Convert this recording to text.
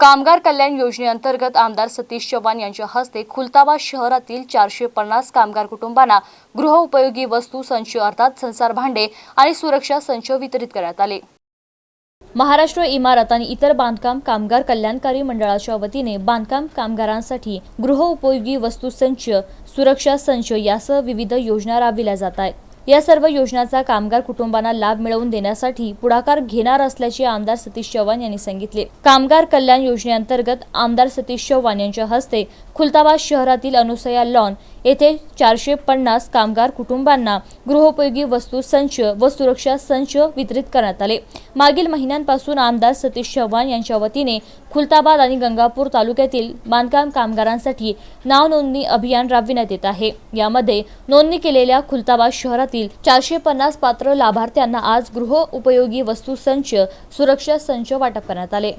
कामगार कल्याण योजनेअंतर्गत आमदार सतीश चव्हाण यांच्या हस्ते खुलताबाद शहरातील चारशे पन्नास कामगार कुटुंबांना गृहउपयोगी वस्तू संच अर्थात संसार भांडे आणि सुरक्षा संच वितरित करण्यात आले. महाराष्ट्र इमारत आणि इतर बांधकाम कामगार कल्याणकारी मंडळाच्या वतीने बांधकाम कामगारांसाठी गृहउपयोगी वस्तू संच सुरक्षा संच यासह विविध योजना राबविल्या जात आहेत. या सर्व योजनांचा कामगार कुटुंबांना लाभ मिळवून देण्यासाठी पुढाकार घेणार असल्याचे आमदार सतीश चव्हाण यांनी सांगितले. कामगार कल्याण योजनेअंतर्गत आमदार सतीश चव्हाण यांच्या हस्ते खुलताबाद शहरातील अनुसया लॉन येथे चारशे पन्नास कामगार कुटुंबांना गृहोपयोगी वस्तू संच व सुरक्षा संच वितरित करण्यात आले. मागील महिन्यांपासून आमदार सतीश चव्हाण यांच्या वतीने खुलताबाद आणि गंगापूर तालुक्यातील बांधकाम कामगारांसाठी नाव नोंदणी अभियान राबविण्यात येत आहे. यामध्ये नोंदणी केलेल्या खुलताबाद शहरातील चारशे पन्नास पात्र लाभार्थ्यांना आज गृह उपयोगी वस्तू संच सुरक्षा संच वाटप करण्यात आले.